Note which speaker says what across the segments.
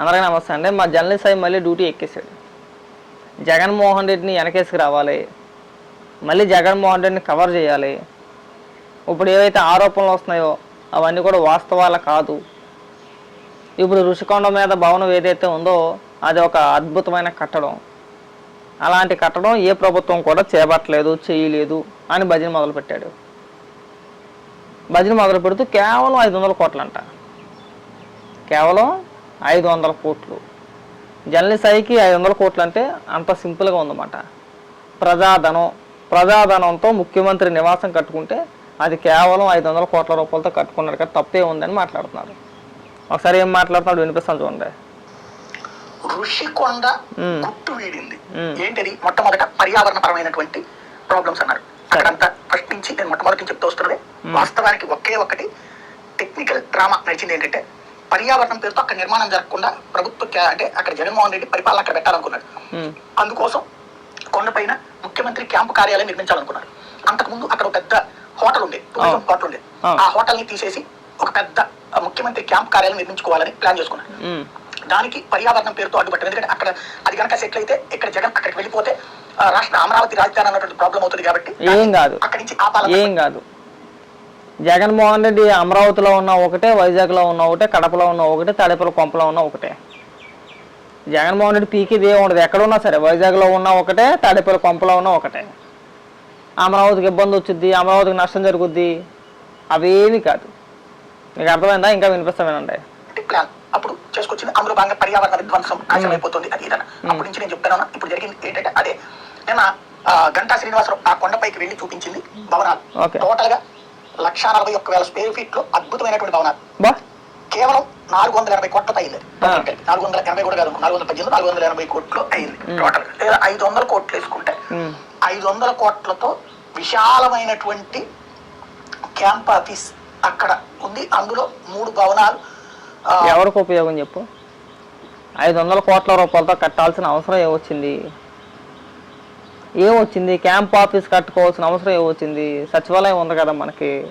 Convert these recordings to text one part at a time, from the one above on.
Speaker 1: అందరికీ నమస్తే అండి. మా జర్నలిస్ట్ సాయి మళ్ళీ డ్యూటీ ఎక్కేసాడు జగన్మోహన్ రెడ్డిని వెనకేసుకు రావాలి. మళ్ళీ జగన్మోహన్ రెడ్డిని కవర్ చేయాలి. ఇప్పుడు ఏవైతే ఆరోపణలు వస్తున్నాయో అవన్నీ కూడా వాస్తవాల కాదు. ఇప్పుడు ఋషికొండ మీద భవనం ఏదైతే ఉందో అది ఒక అద్భుతమైన కట్టడం. అలాంటి కట్టడం ఏ ప్రభుత్వం కూడా చేపట్టలేదు చేయలేదు అని భజన మొదలుపెట్టాడు. భజన మొదలు పెడుతూ కేవలం ఐదు వందల కోట్లంట. కేవలం ఐదు వందల కోట్లు. జర్నలిస్ట్కి ఐదు వందల కోట్లు అంటే అంత సింపుల్గా ఉందన్నమాట. ప్రజాధనం ప్రజాధనంతో ముఖ్యమంత్రి నివాసం కట్టుకుంటే అది కేవలం ఐదు వందల కోట్ల రూపాయలతో కట్టుకున్నాడు కదా తప్పే ఉందని మాట్లాడుతున్నారు. ఒకసారి ఏం మాట్లాడుతున్నాడు వినిపిస్తాను చూడండి.
Speaker 2: ఋషికొండ. గుట్టు వీడింది. ఏంటది? మొట్టమొదట పర్యావరణ పరమైనటువంటి ప్రాబ్లమ్స్ అన్నారు. అక్కడంతా ఫస్ట్ నుంచి నేను మొట్టమొదటి చెప్తూ వస్తున్నది వాస్తవానికి ఒకే ఒకటి టెక్నికల్ డ్రామా నడిచింది ఏంటంటే పర్యావరణం పేరుతో అక్కడ నిర్మాణం జరగకుండా ప్రభుత్వ అంటే అక్కడ జగన్మోహన్ రెడ్డి పరిపాలన అక్కడ పెట్టాలనుకున్నాడు. అందుకోసం కొండపైన ముఖ్యమంత్రి క్యాంపు కార్యాలయం నిర్మించాలనుకున్నారు అంతకుముందు అక్కడ ఒక పెద్ద హోటల్ ఉండే టూరిజం. హోటల్ ఉండే. ఆ. హోటల్ని తీసేసి ఒక పెద్ద ముఖ్యమంత్రి క్యాంప్ కార్యాలయం నిర్మించుకోవాలని ప్లాన్ చేసుకున్నారు
Speaker 1: ఉమ్,
Speaker 2: దానికి పర్యావరణం పేరుతో అడ్డుపట్టదు ఎందుకంటే అక్కడ అది కనుక సెటిల్ అయితే ఇక్కడ జగన్ అక్కడికి వెళ్ళిపోతే రాష్ట్ర అమరావతి రాజధాని అన్నటువంటి ప్రాబ్లం అవుతుంది కాబట్టి అక్కడి నుంచి ఆపాలని
Speaker 1: ఏం కాదు. జగన్మోహన్ రెడ్డి అమరావతిలో ఉన్న ఒకటే వైజాగ్లో ఉన్న ఒకటే కడపలో ఉన్న ఒకటే తాడేపల్లి కొంపలో ఉన్న ఒకటే. జగన్మోహన్ రెడ్డి పీకిది ఏ ఉండదు. ఎక్కడ ఉన్నా సరే వైజాగ్లో ఉన్న ఒకటే తాడేపల్లి కొంపలో ఉన్న ఒకటే. అమరావతికి ఇబ్బంది వచ్చింది అమరావతికి నష్టం జరుగుద్ది అవేవి కాదు. మీకు అర్థమైందా? ఇంకా వినిపిస్తా వినండి.
Speaker 2: ప్లాన్ అప్పుడు చేసుకొచ్చింది అందులో భాగంగా పర్యావరణ విధ్వంసం నాశనం అయిపోతుంది అది అప్పటి నుంచి నేను చెప్తాను ఇప్పుడు జరిగింది ఏంటంటే అదే. నిన్న గంటా శ్రీనివాసరావు ఆ కొండపైకి వెళ్ళి చూపించింది భవనాలు.
Speaker 1: ఓకే.
Speaker 2: టోటల్గా లక్ష నలభై ఒక్క వేల స్క్వేర్ ఫీట్లో అద్భుతమైనటువంటి భవనాలు. కేవలం నాలుగు వందల ఎనభై కోట్లతో అయింది. నాలుగు వందల ఎనభై కూడా కాదు నాలుగు వందల పద్దెనిమిది నాలుగు వందల ఎనభై కోట్లు అయింది టోటల్ లేదా ఐదు వందల కోట్లు వేసుకుంటే. ఐదు వందల కోట్లతో విశాలమైనటువంటి క్యాంప్ ఆఫీస్ అక్కడ ఉంది. అందులో మూడు భవనాలు
Speaker 1: ఎవరికి ఉపయోగం చెప్పు? ఐదు వందల కోట్ల రూపాయలతో కట్టాల్సిన అవసరం ఏమొచ్చింది? ఏమొచ్చింది? క్యాంప్ ఆఫీస్ కట్టుకోవాల్సిన అవసరం ఏమొచ్చింది? సచివాలయం ఉంది కదా మనకి.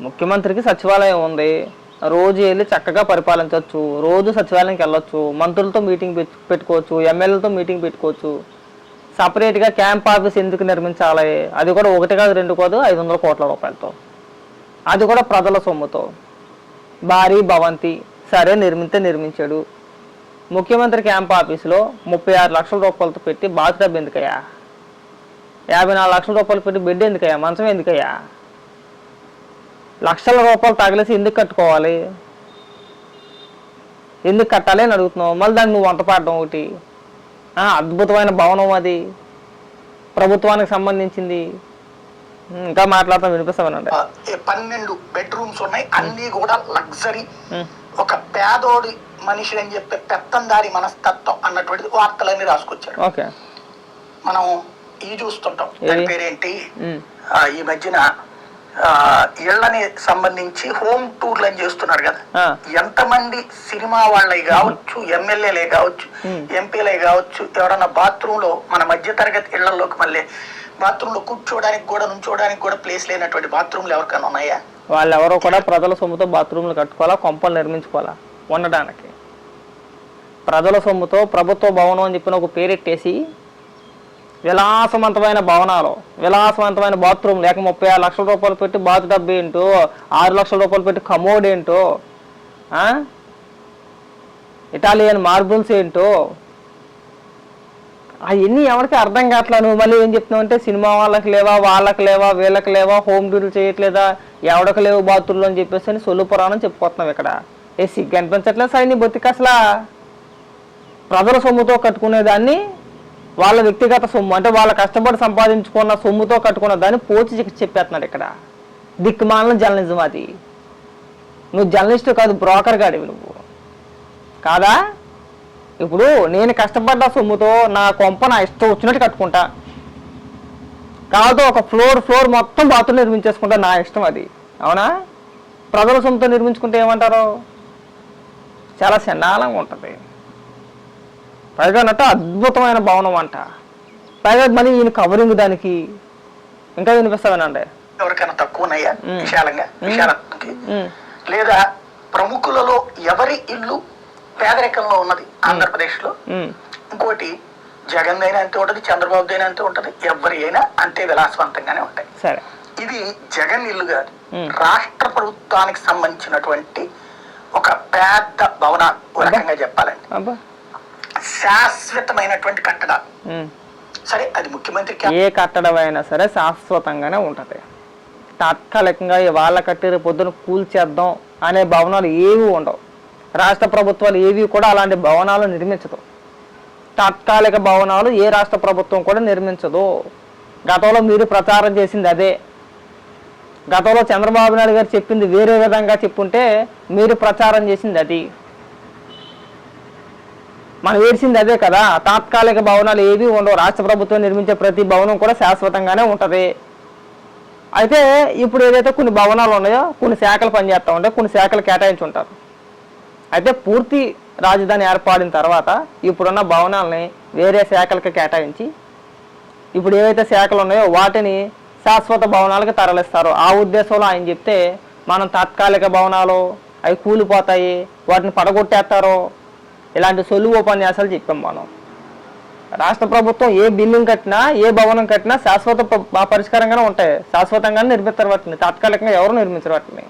Speaker 1: ముఖ్యమంత్రికి సచివాలయం ఉంది. రోజు వెళ్ళి చక్కగా పరిపాలించవచ్చు రోజు సచివాలయంకి వెళ్ళొచ్చు. మంత్రులతో మీటింగ్ పెట్టు- పెట్టుకోవచ్చు. ఎమ్మెల్యేలతో మీటింగ్ పెట్టుకోవచ్చు. సపరేట్గా క్యాంప్ ఆఫీస్ ఎందుకు నిర్మించాలి? అది కూడా ఒకటి కాదు రెండు కాదు ఐదు వందల కోట్ల రూపాయలతో. అది కూడా ప్రజల సొమ్ముతో. భారీ భవంతి. సరే నిర్మితే నిర్మించాడు. ముఖ్యమంత్రి క్యాంప్ ఆఫీసులో ముప్పై ఆరు లక్షల రూపాయలతో పెట్టి బాత్టబ్ ఎందుకయ్యా యాభై నాలుగు లక్షల రూపాయలు పెట్టి బెడ్ ఎందుకయ్యా? మంచం ఎందుకయ్యా? లక్షల రూపాయలు తగిలేసి ఎందుకు కట్టుకోవాలి? ఎందుకు కట్టాలి అని అడుగుతున్నావు? మళ్ళీ దానికి నువ్వు వంట పాడడం ఒకటి. అద్భుతమైన భవనం అది. ప్రభుత్వానికి సంబంధించింది. ఇంకా మాట్లాడతాం వినిపిస్తామనండి
Speaker 2: పన్నెండు బెడ్రూమ్స్ ఉన్నాయి. అన్ని కూడా లగ్జరీ. ఒక పేదోడి మనిషి అని చెప్పే పెత్తందారి మనస్తత్వం అన్నటువంటిది వార్తలన్నీ రాసుకొచ్చారు
Speaker 1: ఓకే.
Speaker 2: మనం ఈ చూస్తుంటాం. దాని? పేరేంటి? ఈ మధ్యన ఇళ్ళని సంబంధించి హోమ్ టూర్లు అని చేస్తున్నారు కదా. ఎంతమంది సినిమా వాళ్ళవి కావచ్చు ఎమ్మెల్యేలే కావచ్చు ఎంపీలే కావచ్చు ఎవరన్నా బాత్రూమ్లో మన మధ్య తరగతి ఇళ్ళలోకి మళ్ళీ బాత్రూమ్లో కూర్చోడానికి కూడా నుంచోడానికి కూడా ప్లేస్ లేనటువంటి బాత్రూమ్లు ఎవరికైనా ఉన్నాయా?
Speaker 1: వాళ్ళెవరో కూడా ప్రజల సొమ్ముతో బాత్రూమ్లు కట్టుకోవాలా కొంపలు నిర్మించుకోవాలా? ఉండడానికి ప్రజల సొమ్ముతో ప్రభుత్వ భవనం అని చెప్పిన ఒక పేరెట్టేసి విలాసవంతమైన భవనాలు విలాసవంతమైన బాత్రూమ్ లేక ముప్పై ఆరు లక్షల రూపాయలు పెట్టి బాత్ డబ్బు ఏంటో ఆరు లక్షల రూపాయలు పెట్టి కమోడ్ ఏంటో ఇటాలియన్ మార్బుల్స్ ఏంటో అవన్నీ ఎవరికి అర్థం కావట్లా నువ్వు మళ్ళీ ఏం చెప్తున్నావు అంటే సినిమా వాళ్ళకి లేవా వాళ్ళకి లేవా వీళ్ళకి లేవా హోమ్ డ్యూటీలు చేయట్లేదా ఎవడకు లేవు బాతుల్లో అని చెప్పేసి అని సొల్లు పురాణం చెప్పుకుంటున్నావు ఇక్కడ. ఏ సిగ్గు అనిపించట్లేదు సరే నీ బొత్తికి అసలు. ప్రజల సొమ్ముతో కట్టుకునే దాన్ని వాళ్ళ వ్యక్తిగత సొమ్ము అంటే వాళ్ళ కష్టపడి సంపాదించుకున్న సొమ్ముతో కట్టుకున్న దాన్ని పోచి చెప్పేస్తున్నాడు ఇక్కడ. దిక్కుమాలిన జర్నలిజం అది. నువ్వు జర్నలిస్టు కాదు బ్రోకర్ గాడివి నువ్వు. కాదా? ఇప్పుడు నేను కష్టపడ్డ సొమ్ముతో నా కొంప నా ఇష్టం వచ్చినట్టు కట్టుకుంటా. కాదు ఒక ఫ్లోర్ ఫ్లోర్ మొత్తం బాత్రూమ్ నిర్మించేసుకుంటా నా ఇష్టం అది. అవునా? ప్రజల సొమ్ముతో నిర్మించుకుంటే ఏమంటారు? చాలా చండాలంగా ఉంటుంది. పైగా నట్టు అద్భుతమైన భవనం అంట. పైగా మళ్ళీ ఈయన కవరింగ్ దానికి ఇంకా వినిపిస్తావేనండి
Speaker 2: ఎవరికైనా తక్కువ ఉన్నాయా
Speaker 1: మ్మ్.
Speaker 2: విశాలంగా. లేదా ప్రముఖులలో ఎవరి ఇల్లు పేదరికంలో ఉన్నది
Speaker 1: ఆంధ్రప్రదేశ్లో
Speaker 2: ఇంకోటి జగన్ అయినా అంతే ఉంటది చంద్రబాబు అయినా అంతే ఉంటది ఎవరి అయినా అంతే విలాసవంతంగానే ఉంటాయి.
Speaker 1: సరే.
Speaker 2: ఇది జగన్ ఇల్లు కాదు. రాష్ట్ర ప్రభుత్వానికి సంబంధించినటువంటి ఒక పెద్ద భవన రకంగా చెప్పాలండి శాశ్వతమైనటువంటి కట్టడాలు. సరే అది ముఖ్యమంత్రి
Speaker 1: ఏ కట్టడం అయినా సరే శాశ్వతంగానే ఉంటుంది. తాత్కాలికంగా వాళ్ళ కట్టి పొద్దున కూల్చేద్దాం అనే భవనాలు ఏవి ఉండవు. రాష్ట్ర ప్రభుత్వాలు ఏవి కూడా అలాంటి భవనాలు నిర్మించదు. తాత్కాలిక భవనాలు ఏ రాష్ట్ర ప్రభుత్వం కూడా నిర్మించదు. గతంలో మీరు ప్రచారం చేసింది అదే. గతంలో చంద్రబాబు నాయుడు గారు చెప్పింది వేరే విధంగా చెప్పుంటే మీరు ప్రచారం చేసింది అది. మనం వేసింది అదే కదా. తాత్కాలిక భవనాలు ఏవి ఉండవు. రాష్ట్ర ప్రభుత్వం నిర్మించే ప్రతి భవనం కూడా శాశ్వతంగానే ఉంటుంది. అయితే ఇప్పుడు ఏదైతే కొన్ని భవనాలు ఉన్నాయో కొన్ని శాఖలు పనిచేస్తూ ఉంటాయి కొన్ని శాఖలు కేటాయించి ఉంటారు అయితే పూర్తి రాజధాని ఏర్పడిన తర్వాత ఇప్పుడున్న భవనాలని వేరే శాఖలకు కేటాయించి ఇప్పుడు ఏవైతే శాఖలు ఉన్నాయో వాటిని శాశ్వత భవనాలకు తరలిస్తారు. ఆ ఉద్దేశంలో ఆయన చెప్తే మనం తాత్కాలిక భవనాలు అవి కూలిపోతాయి వాటిని పడగొట్టేస్తారు. ఇలాంటి సొలువు ఉపన్యాసాలు చెప్పాం మనం. రాష్ట్ర ప్రభుత్వం ఏ బిల్డింగ్ కట్టినా ఏ భవనం కట్టినా శాశ్వత పరిష్కారంగానే ఉంటాయి. శాశ్వతంగానే నిర్మిస్తారు వాటిని. తాత్కాలికంగా ఎవరు నిర్మించరు వాటిని.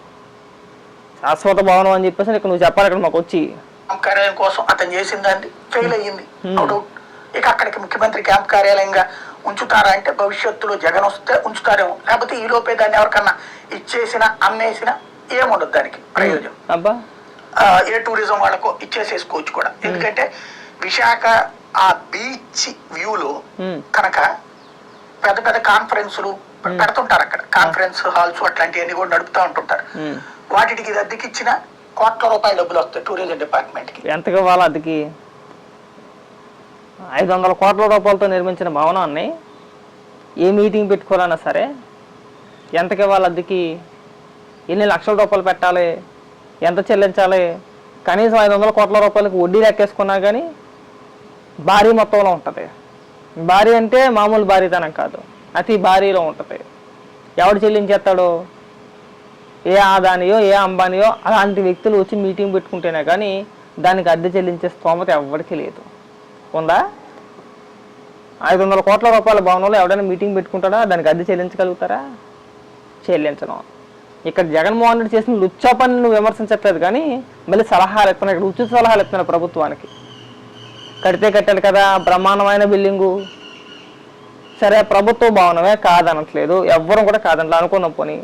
Speaker 1: శాశ్వత భవనం అని చెప్పేసి ఇక్కడ నువ్వు చెప్పాలి ఇక్కడ మాకు వచ్చి.
Speaker 2: కార్యాలయం కోసం అతను చేసిన దాన్ని ఫెయిల్ అయ్యింది. డౌట్ ఇక అక్కడికి ముఖ్యమంత్రి క్యాంప్ కార్యాలయంగా ఉంచుతారా అంటే భవిష్యత్తులో జగన్ వస్తే ఉంచుతారేమో. లేకపోతే ఈ లోపే దాన్ని ఎవరికన్నా ఇచ్చేసిన అమ్మేసిన ఏముండదు దానికి ప్రయోజనం.
Speaker 1: అబ్బా.
Speaker 2: ఏ టూరిజం వాళ్ళకు ఇచ్చేసేసుకోవచ్చు కూడా. ఎందుకంటే విశాఖ ఆ బీచ్ వ్యూలో కనుక పెద్ద పెద్ద కాన్ఫరెన్సులు పెడుతుంటారు అక్కడ. కాన్ఫరెన్స్ హాల్స్ అట్లాంటివన్నీ కూడా నడుపుతూ ఉంటుంటారు. వాటికి అద్దెకి ఇచ్చిన కోట్ల రూపాయల డబ్బులు వస్తాయి టూరిజం డిపార్ట్మెంట్కి
Speaker 1: ఎంతకి ఇవ్వాలి అదికి ఐదు వందల కోట్ల రూపాయలతో నిర్మించిన భవనాన్ని ఏ మీటింగ్ పెట్టుకోవాలన్నా సరే ఎంతకి ఇవ్వాలి అద్దెకి? ఎన్ని లక్షల రూపాయలు పెట్టాలి? ఎంత చెల్లించాలి? కనీసం ఐదు వందల కోట్ల రూపాయలకి వడ్డీ లెక్కేసుకున్నా కానీ భారీ మొత్తంలో ఉంటుంది. భారీ అంటే మామూలు భారీతనం కాదు. అతి భారీలో ఉంటుంది. ఎవడు చెల్లించేస్తాడు ఏ ఆదానియో ఏ అంబానియో అలాంటి వ్యక్తులు వచ్చి మీటింగ్ పెట్టుకుంటేనే కానీ దానికి అద్దె చెల్లించే స్తోమత ఎవరికి లేదు. ఉందా? ఐదు వందల కోట్ల రూపాయల భవనంలో ఎవడైనా మీటింగ్ పెట్టుకుంటాడా? దానికి అద్దె చెల్లించగలుగుతారా? చెల్లించడం ఇక్కడ జగన్మోహన్ రెడ్డి చేసిన లుచ్చా పని నువ్వు విమర్శించట్లేదు కానీ మళ్ళీ సలహాలు ఇస్తున్నావు ఇక్కడ ఉచిత సలహాలు ఇస్తున్నావు ప్రభుత్వానికి. కడితే కట్టాలి కదా బ్రహ్మాండమైన బిల్డింగు. సరే ప్రభుత్వ భవనమే కాదనట్లేదు. ఎవ్వరం కూడా కాదంటే అనుకున్నాం పోనీ.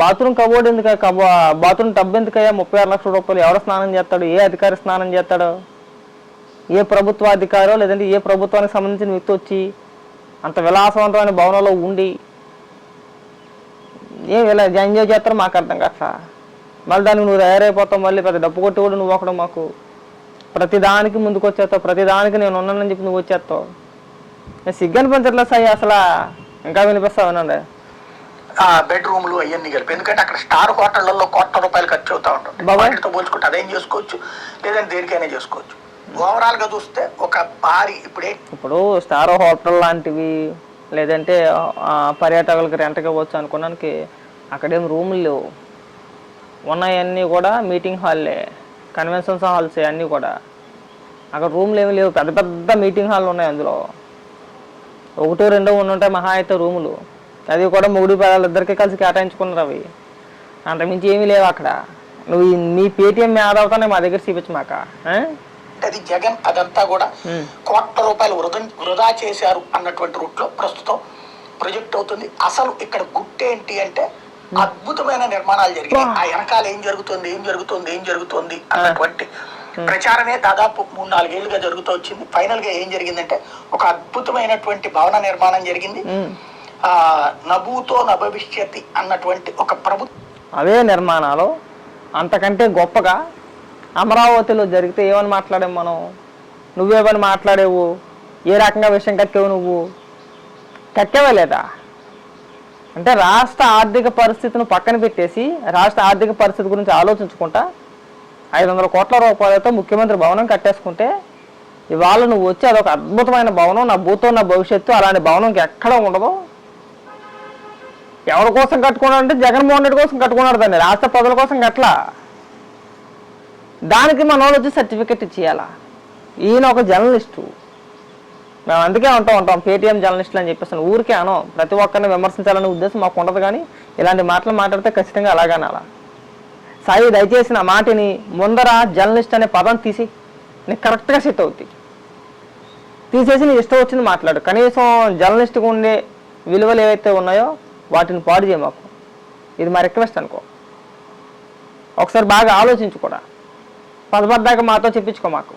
Speaker 1: బాత్రూమ్ కబోర్డ్ ఎందుకు కబో బాత్రూమ్ టబ్ ఎందుకయ్యా? ముప్పై ఆరు లక్షల రూపాయలు ఎవరు స్నానం చేస్తాడు? ఏ అధికారి స్నానం చేస్తాడు? ఏ ప్రభుత్వ అధికారో లేదంటే ఏ ప్రభుత్వానికి సంబంధించిన వ్యక్తి వచ్చి అంత విలాసవంతమైన భవనంలో ఉండి ఏం ఇలా ఎంజాయ్ చేస్తారో మాకు అర్థం కాక మళ్ళీ దానికి నువ్వు తయారైపోతావు మళ్ళీ పెద్ద డబ్బు కొట్టి కూడా నువ్వు ఒకడు మాకు. ప్రతిదానికి ముందుకు వచ్చేస్తావు ప్రతిదానికి నేను ఉన్నానని చెప్పి నువ్వు వచ్చేస్తావు. నేను సిగ్గని పెంచట్లేదు సాయి అసలు ఇంకా వినిపిస్తావు వినండి
Speaker 2: ఆ బెడ్రూమ్లు అవన్నీ కలిపి. ఎందుకంటే అక్కడ స్టార్ హోటళ్ళలో కోట్ల రూపాయలు ఖర్చు అవుతా ఉంటుంది. వాటితో పోల్చుకుంటే అదేం చేసుకోవచ్చు? లేదంటే దేనికైనా చేసుకోవచ్చు. ఓవరాల్గా చూస్తే ఒక భారీ ఇప్పుడే
Speaker 1: ఇప్పుడు స్టార్ హోటల్ లాంటివి లేదంటే పర్యాటకులకు రెంట్కి ఇవ్వచ్చు అనుకోవడానికి అక్కడేం రూములు లేవు. ఉన్నాయన్నీ కూడా మీటింగ్ హాల్లే కన్వెన్షన్స్ హాల్స్ అన్నీ కూడా. అక్కడ రూమ్లు ఏమి లేవు. పెద్ద పెద్ద మీటింగ్ హాల్ ఉన్నాయి అందులో. ఒకటో రెండో ఉండుంటాయి మహా అయితే రూములు. అది కూడా మూడు పేదలు ఇద్దరికి కలిసి కేటాయించుకున్నారు అవి. అంతకుమించి ఏమీ లేవు అక్కడ. నువ్వు నీ పేటిఎం ఆదావుతానే మా దగ్గర చూపించు మాక?
Speaker 2: అది జగన్ అదంతా కూడా. కోట్ల రూపాయలు వృధా వృధా చేశారు అన్నటువంటి రూట్లో ప్రస్తుతం ప్రొజెక్ట్ అవుతుంది. అసలు ఇక్కడ గుట్టేంటి అంటే అద్భుతమైన నిర్మాణాలు జరిగాయి. ఆ వెనకాల ఏం జరుగుతుంది ఏం జరుగుతుంది ఏం జరుగుతుంది అన్నటువంటి ప్రచారమే దాదాపు మూడు నాలుగేళ్ళుగా జరుగుతూ వచ్చింది. ఫైనల్గా ఏం జరిగిందంటే ఒక అద్భుతమైనటువంటి భవన నిర్మాణం జరిగింది.
Speaker 1: ఉమ్.
Speaker 2: ఆ నభూతో నభవిష్యతి అన్నటువంటి ఒక ప్రభుత్వ
Speaker 1: అవే నిర్మాణాలు. అంతకంటే గొప్పగా అమరావతిలో జరిగితే ఏమని మాట్లాడాం మనం? నువ్వేమని మాట్లాడేవు? ఏ రకంగా విషయం కక్కేవు నువ్వు? కక్కేవే లేదా? అంటే రాష్ట్ర ఆర్థిక పరిస్థితిని పక్కన పెట్టేసి రాష్ట్ర ఆర్థిక పరిస్థితి గురించి ఆలోచించుకుంటా ఐదు వందల కోట్ల రూపాయలతో ముఖ్యమంత్రి భవనం కట్టేసుకుంటే ఇవాళ నువ్వు వచ్చి అదొక అద్భుతమైన భవనం నా భూతో నా భవిష్యత్తు అలాంటి భవనం ఎక్కడ ఉండదు. ఎవరి కోసం కట్టుకున్నాడు అంటే జగన్మోహన్ రెడ్డి కోసం కట్టుకున్నాడు దాన్ని రాష్ట్ర ప్రజల కోసం కట్టలా. దానికి మన వాళ్ళు వచ్చి సర్టిఫికెట్ ఇచ్చేయాలా? ఈయన ఒక జర్నలిస్టు. మేము అందుకే ఉంటాం ఉంటాం పేటీఎం జర్నలిస్టులు అని చెప్పేసి ఊరికే అనో ప్రతి ఒక్కరిని విమర్శించాలనే ఉద్దేశం మాకు ఉండదు కానీ ఇలాంటి మాటలు మాట్లాడితే ఖచ్చితంగా అలాగానే అలా సాయి దయచేసి నా మాటని ముందర జర్నలిస్ట్ అనే పదం తీసి నీకు కరెక్ట్గా సెట్ అవుద్ది. తీసేసి నీ ఇష్టం వచ్చింది మాట్లాడు. కనీసం జర్నలిస్ట్కి ఉండే విలువలు ఏవైతే ఉన్నాయో వాటిని పాడు చేయ మాకు. ఇది మా రిక్వెస్ట్ అనుకో. ఒకసారి బాగా ఆలోచించు కూడా. పదపడ్డాక మాతో చెప్పించుకో మాకు.